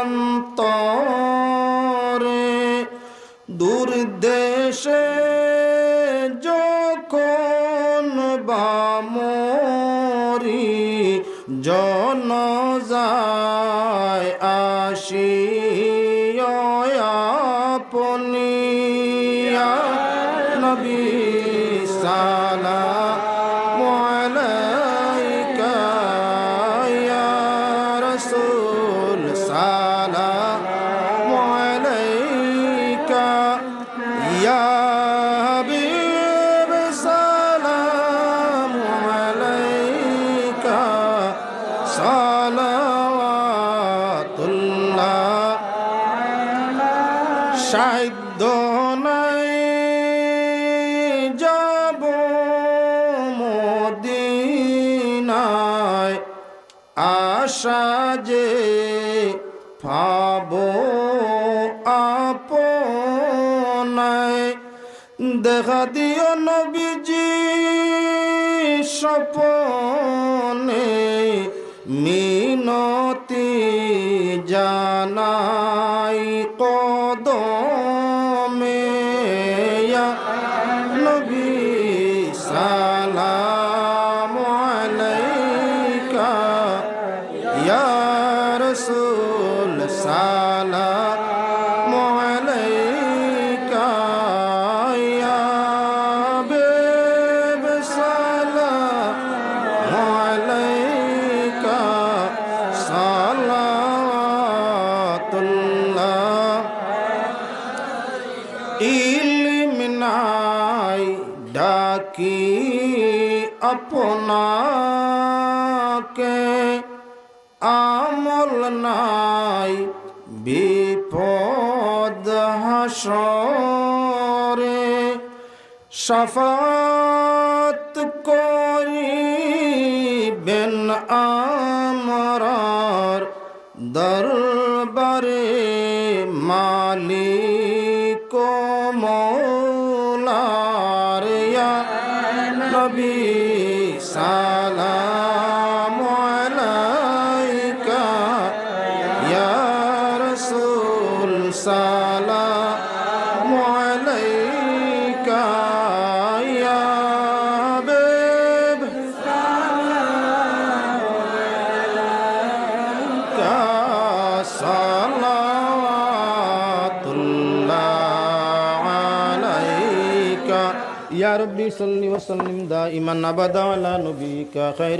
অন্তরে দূর দেশে যখন বামরি জন যায় আসি আপনি। নবী সালাম। সাধ্য নাই। যাব মদিনায় আশা যে পাব আপনায় দেখা দিও নবীজি স্বপনে মিনতি জানাই কদমে নবী সালাম আলাইকা ইয়া রাসূল সালাম। ইলম নাই ডাকি আপনাকে। আমল নাই বিপদ হাসরে। সাফাত করিবেন আমরার দরবারে মালিক। মৌলার নবী সালাম। يا ربي صل وسلم دائما أبدا على نبيك خير